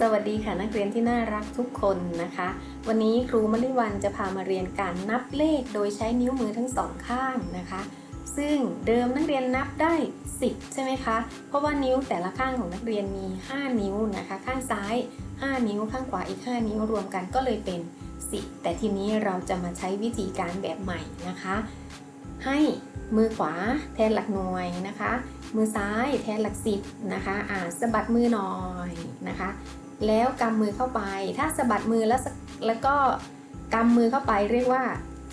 สวัสดีค่ะนักเรียนที่น่ารักทุกคนนะคะ วันนี้ครูมลิวันจะพามาเรียนการนับเลขโดยใช้นิ้วมือทั้งสองข้างนะคะ ซึ่งเดิมนักเรียนนับได้ 10 ใช่ไหมคะ เพราะว่านิ้วแต่ละข้างของนักเรียนมี 5 นิ้วนะคะ ข้างซ้าย 5 นิ้วข้างขวาอีก 5 นิ้วรวมกันก็เลยเป็น 10 แต่ทีนี้เราจะมาใช้วิธีการแบบใหม่นะคะ ให้มือขวาแทนหลักหน่วยนะคะ มือซ้ายแทนหลักสิบนะคะอ่าสะบัดมือหน่อยนะคะ แล้วกำมือเข้าไป ถ้าสะบัดมือแล้วแล้วก็กำมือเข้าไปเรียกว่า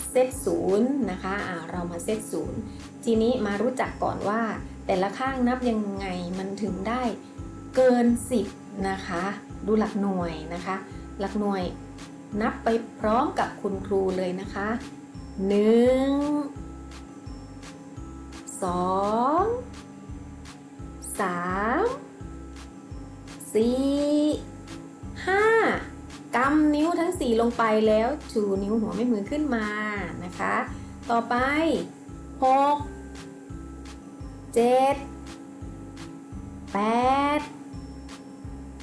เซตศูนย์นะคะอ่าเรามาเซตศูนย์ทีนี้มารู้จักก่อนว่า แต่ละข้างนับยังไงมันถึงได้เกิน 10 นะคะ ดูหลักหน่วยนะคะ หลักหน่วยนับไปพร้อมกับคุณครูเลยนะคะหนึ่งสองสามสี่ กำนิ้วทั้ง 4 ลงไปแล้วชูนิ้วหัวไม่มือขึ้นมานะคะ ต่อไป 6 7 8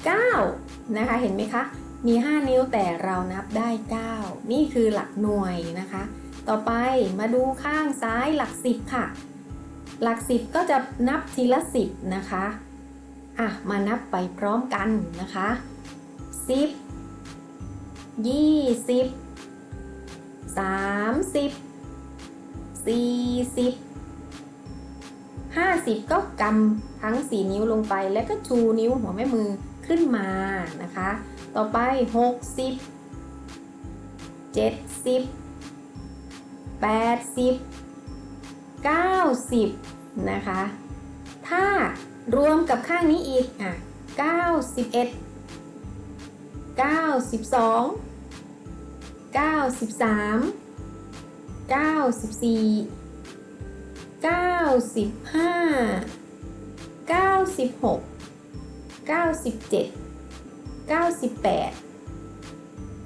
9 นะคะ เห็นไหมคะ มี 5 นิ้วแต่เรานับได้ 9 นี่คือหลักหน่วยนะคะ ต่อไปมาดูข้างซ้ายหลัก 10 ค่ะ หลัก 10 ก็จะนับทีละ 10 นะคะ อะ มานับไปพร้อมกันนะคะ 10 20 30 40 50ก็กำทั้ง4นิ้วลงไปแล้วก็ชูนิ้วหัวแม่มือขึ้นมานะคะ ต่อไป60 70 80 90นะคะ ถ้ารวมกับข้างนี้อีกอะ91 92 93 94 95 96 97 98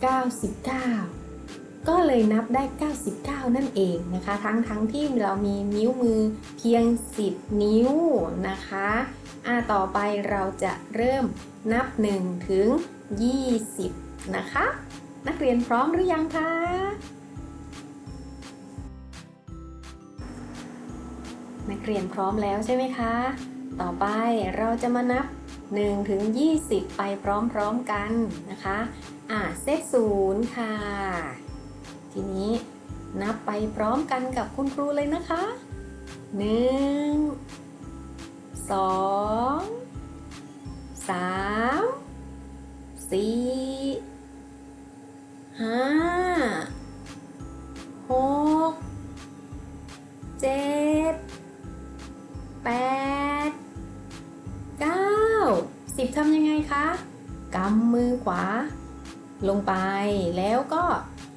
99 ก็เลยนับได้ 99 นั่นเองนะคะ ทั้งทั้งที่เรามีนิ้วมือเพียง 10 นิ้วนะคะอ่าต่อไปเราจะเริ่มนับ 1 ถึง 20 นะคะ นักเรียนพร้อมหรือยังคะ นักเรียนพร้อมแล้วใช่ไหมคะ ต่อไปเราจะมานับ1ถึง20 ไปพร้อมๆกันนะคะ อ่าเซตศูนย์ค่ะ ทีนี้นับไปพร้อมกันกับคุณครูเลยนะคะ 1 2 3 4 9 10ทำยังไงคะกำมือขวา ลงไปแล้วก็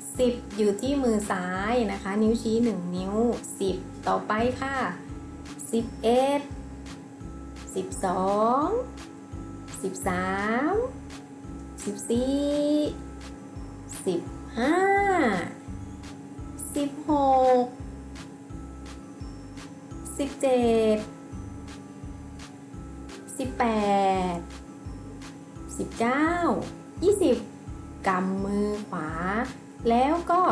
10 อยู่ที่มือซ้ายนะคะ นิ้วชี้ 1 นิ้ว 10 ต่อไปค่ะ 11 12 13 14 15 16 17 18 19 20 กำมือขวา แล้วก็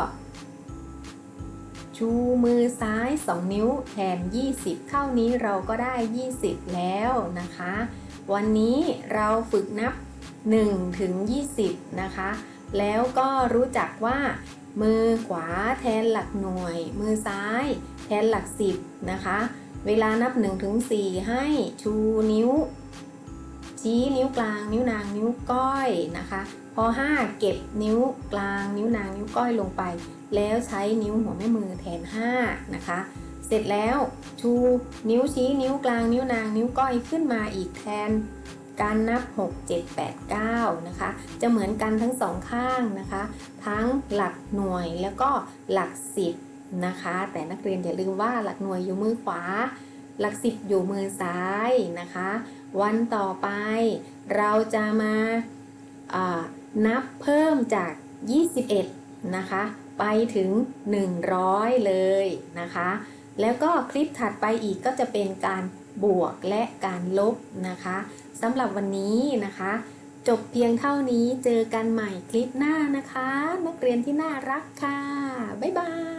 ชูมือซ้าย 2 นิ้วแทน 20 เท่านี้เราก็ได้ 20 แล้วนะคะ วันนี้เราฝึกนับ 1 ถึง 20 นะคะ แล้วก็รู้จักว่า มือขวาแทนหลักหน่วย มือซ้ายแทนหลัก 10 นะคะ เวลานับ1ถึง4ให้ชูนิ้ว ชี้นิ้วกลาง นิ้วนาง นิ้วก้อยนะคะพอ5 เก็บนิ้วกลาง นิ้วนาง นิ้วก้อยลงไป แล้วใช้นิ้วหัวแม่มือแทน5นะคะ เสร็จแล้วชูนิ้วชี้นิ้วกลาง นิ้วนาง นิ้วก้อยขึ้นมาอีกแทนการนับ 6 7 8 9 นะคะ จะเหมือนกันทั้งสองข้างนะคะ ทั้งหลักหน่วยแล้วก็หลัก10นะคะ แต่นักเรียนอย่าลืมว่าหลักหน่วยอยู่มือขวา หลัก10อยู่มือซ้ายนะคะ วันต่อไป เราจะมาานับเพิ่มจาก 21 นะคะ ไปถึง 100 เลยนะคะ แล้วก็คลิปถัดไปอีกก็จะเป็นการบวกและการลบนะคะสำหรับวันนี้นะคะ จบเพียงเท่านี้เจอกันใหม่คลิปหน้านะคะ นักเรียนที่น่ารักค่ะ บ๊ายบาย